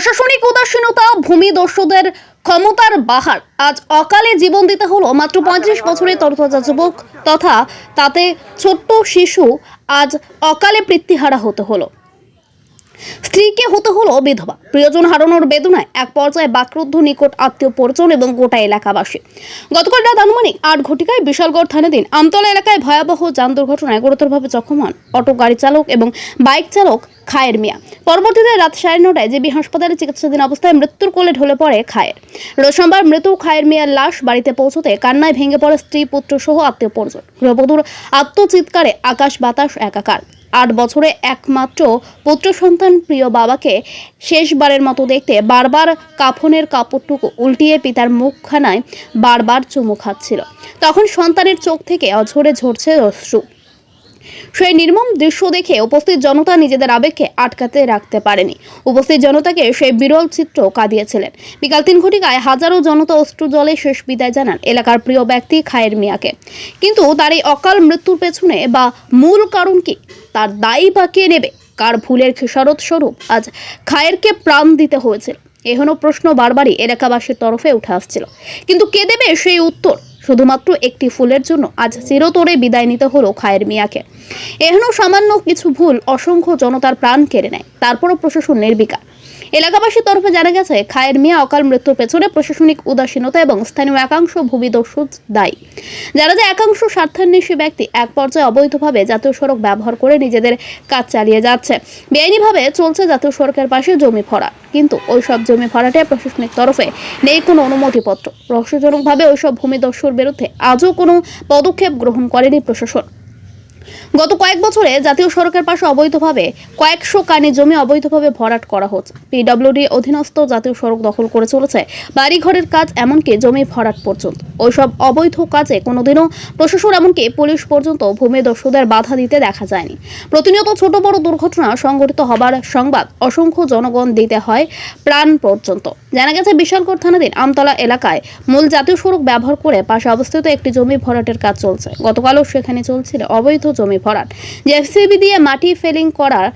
প্রশাসনিক উদাসীনতা ভূমি দস্যুদের ক্ষমতার বাহার। আজ অকালে জীবন দিতে হলো মাত্র পঁয়ত্রিশ বছরের তরতাজা যুবক তথা তাতে ছোট্ট শিশু আজ অকালে মৃত্যুহারা হতে হলো। স্ত্রীকে হতে হলো বিধবা। প্রিয়জন হারানোর বেদনায় এক পর্যায়ে বাকরুদ্ধ নিকট আত্মীয় পরিজন এবং গোটা এলাকাবাসী। গতকাল রাত আনুমানিক আট ঘটিকায় বিশালগড় থানাধীন আমতলা এলাকায় ভয়াবহ যান দুর্ঘটনায় গুরুতরভাবে জখম হন অটো গাড়ি চালক এবং বাইক চালক খায়ের মিয়া। পরবর্তীতে রাত সাড়ে নটায় জিবি হাসপাতালে চিকিৎসাধীন অবস্থায় মৃত্যুর কোলে ঢলে পড়ে খায়ের। রোজ সোমবার মৃত খায়ের মিয়ার লাশ বাড়িতে পৌঁছতে কান্নায় ভেঙে পড়ে স্ত্রী, পুত্র সহ আত্মীয় পরিজন। গৃহবধূর আত্মচিৎকারে আকাশ, বাতাস একাকার। আট বছরে একমাত্র পুত্র সন্তান প্রিয় বাবাকে শেষবারের মতো দেখতে বারবার কাফনের কাপড়টুকু উল্টিয়ে পিতার মুখখানায় বারবার চুমু খাচ্ছিল। তখন সন্তানের চোখ থেকে অঝরে ঝরছে অশ্রু। সেই নির্মম দৃশ্য দেখে উপস্থিত জনতা নিজেদের আবেগকে আটকাতে রাখতে পারেনি। উপস্থিত জনতাকে সেই বিরল চিত্র কাঁদিয়েছিলেন। বিকাল তিন ঘটিকায় হাজারো জনতা অশ্রু জলে শেষ বিদায় জানান এলাকার প্রিয় ব্যক্তি খায়ের মিয়াকে। কিন্তু তার এই অকাল মৃত্যুর পেছনে বা মূল কারণ কি? তার দায়ী বা কে নেবে? কার ভুলের খেসারত স্বরূপ? আজ খায়েরকে প্রাণ দিতে হয়েছিল এহেন প্রশ্ন বারবারই এলাকাবাসীর তরফে উঠে আসছিল। কিন্তু কে দেবে সেই উত্তর? শুধুমাত্র একটি ফুলের জন্য আজ চিরতরে বিদায় নিতে হলো খায়ের মিয়াকে। এহেন সামান্য কিছু ভুল অসংখ্য জনতার প্রাণ কেড়ে নেয়। তারপরও প্রশাসন নির্বিকার। এলাকাবাসীর তরফে জানা গেছে, খায়ের মিয়া অকাল মৃত্যুর পেছনে প্রশাসনিক উদাসীনতা এবং স্থানীয় একাংশ ভূমিদস্যু দায়ী। যারা যে একাংশ স্বার্থান্বেষী ব্যক্তি এক পর্যায়ে অবৈধভাবে জাতীয় সড়ক ব্যবহার করে নিজেদের কাজ চালিয়ে যাচ্ছে। বেআইনিভাবে চলছে জাতীয় সড়কের পাশে জমি ভরাট কিন্তু ওইসব জমি ভরাটে প্রশাসনিক তরফে নেই কোনো অনুমতিপত্র। রহস্যজনকভাবে ওইসব ভূমিদস্যুর বিরুদ্ধে আজও কোনো পদক্ষেপ গ্রহণ করেনি প্রশাসন। গত কয়েক বছরে জাতীয় সড়কের পাশে অবৈধভাবে কয়েকশো কানি জমি অবৈধভাবে ভরাট করা হচ্ছে। পিডব্লিউডি অধীনস্থ জাতীয় সড়ক দখল করে চলেছে। বাড়িঘরের কাজ এমনকি জমি ভরাট পর্যন্ত। ওইসব অবৈধ কাজে কোনোদিনও প্রশাসন এমনকি পুলিশ পর্যন্ত ভূমিদস্যুদের বাধা দিতে দেখা যায়নি। প্রতিনিয়ত ছোট বড় দুর্ঘটনা সংঘটিত হবার সংবাদ অসংখ্য জনগণ দিতে হয় প্রাণ পর্যন্ত। জানা গেছে বিশালগড় থানাধীন আমতলা এলাকায় মূল জাতীয় সড়ক ব্যবহার করে পাশে অবস্থিত একটি জমি ভরাটের কাজ চলছে। গতকালও সেখানে চলছিল অবৈধ জমি ভরাট। জেসিবি দিয়ে মাটি ফেলিং করার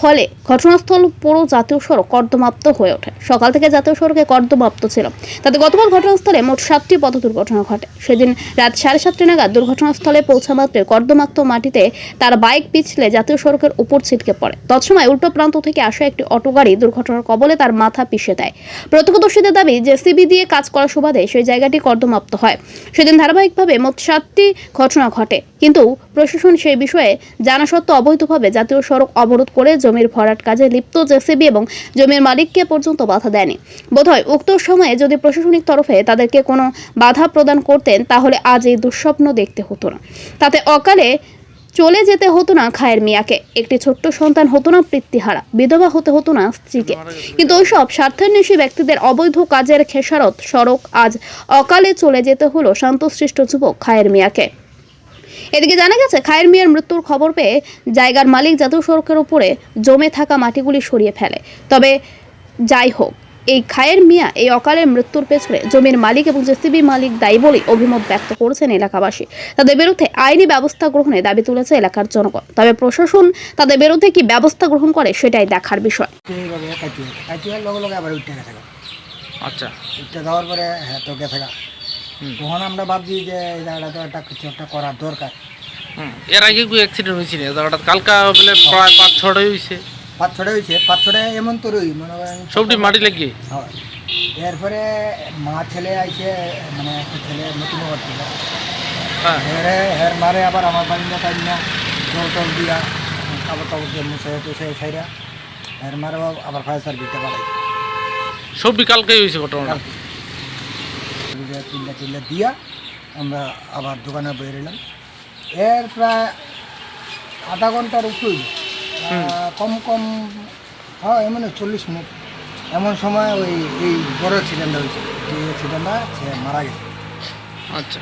ফলে ঘটনাস্থল পুরো জাতীয় সড়ক কর্দমাপ্ত হয়ে ওঠে। সকাল থেকে জাতীয় সড়কে কর্দমাপ্ত ছিল। তাতে গতকাল ঘটনাস্থলে মোট সাতটি পথ দুর্ঘটনা ঘটে। সেদিন রাত সাড়ে সাতটা নাগাদ দুর্ঘটনাস্থলে পৌঁছা মাত্রে কর্দমাক্ত মাটিতে তার বাইক পিছলে জাতীয় সড়কের উপর ছিটকে পড়ে। তৎসময় উল্টো প্রান্ত থেকে আসা একটি অটো গাড়ি দুর্ঘটনার কবলে তার মাথা পিষে দেয়। প্রত্যক্ষদর্শীদের দাবি জেসিবি দিয়ে কাজ করার সুবাদে সেই জায়গাটি কর্দমাপ্ত হয়। সেদিন ধারাবাহিকভাবে মোট সাতটি ঘটনা ঘটে। কিন্তু প্রশাসন সেই বিষয়ে জানা সত্ত্বেও অবৈধভাবে জাতীয় সড়ক অবরোধ করে জমির ভরাট কাজে লিপ্ত জেসিবি এবং জমির মালিককে পর্যন্ত বাধা দেয়নি। বোধহয় উক্ত সময়ে যদি প্রশাসনিক তরফে তাদেরকে কোনো বাধা প্রদান করতেন, তাহলে আজ এই দুঃস্বপ্ন দেখতে হতো না। তাতে অকালে চলে যেতে হতো না খায়ের মিয়াকে। একটি ছোট্ট সন্তান হতো না পৃত্তিহারা বিধবা হতে হতো না স্ত্রীকে। কিন্তু ওইসব স্বার্থান্বেষী ব্যক্তিদের অবৈধ কাজের খেসারত সড়ক আজ অকালে চলে যেতে হলো শান্তশিষ্ট যুবক খায়ের মিয়াকে। এদিকে জানা গেছে খায়ের মিয়ার মৃত্যুর খবর পেয়ে জায়গার মালিক জাতীয় সড়কের উপরে জমে থাকা মাটিগুলি সরিয়ে ফেলে। তবে যাই হোক এই খায়ের মিয়া এই অকালের মৃত্যুর পেছনে জমির মালিক এবং জেসিবি মালিক দায়ী বলে অভিমত ব্যক্ত করেছেন এলাকাবাসী। তাদের বিরুদ্ধে আইনি ব্যবস্থা গ্রহণে দাবি তুলেছে এলাকার জনগণ। তবে প্রশাসন তাদের বিরুদ্ধে কি ব্যবস্থা গ্রহণ করে সেটাই দেখার বিষয়। এইভাবে কাটিয়ে কাটিয়ে লগে লগে আবার উঠতে গেছে আচ্ছা। উঠতে যাওয়ার পরে হ্যাঁ তো গেছে গা তখন আমরা ভাবছি যে এই জায়গাটা তো একটা কিছু একটা করার দরকার। হুম। এর আগে কি অ্যাক্সিডেন্ট হয়েছিল জায়গাটা কালকা বলে প্রায় পাঁচ ছটাই হয়েছে পাথরে হয়েছে পাথরে এমন তো রই মনে করেন সবটি মাটি লেগে হয়। এরপরে মা ছেলে আইছে মানে একটা ছেলে নতুন ছিল হ্যাঁ। হেরে হের মারে আবার আমার বাড়ি না তাই না জল টল দিয়া কাপড় টাপড় দিয়ে মুছে টুছে সাইরা হের মারে আবার ফায়ার সার্ভিসটা পালাই সবটি কালকেই হয়েছে ঘটনাটা কালকে চিল্লা চিল্লা দিয়া আমরা আবার দোকানে বেরোলাম এর প্রায় আধা ঘণ্টার উপর কম কম হ্যাঁ এমন চল্লিশ মিনিট। এমন সময় ওই এই বড় অ্যাক্সিডেন্টটা হয়েছে। যে অ্যাক্সিডেন্টটা সে মারা গেছে। আচ্ছা।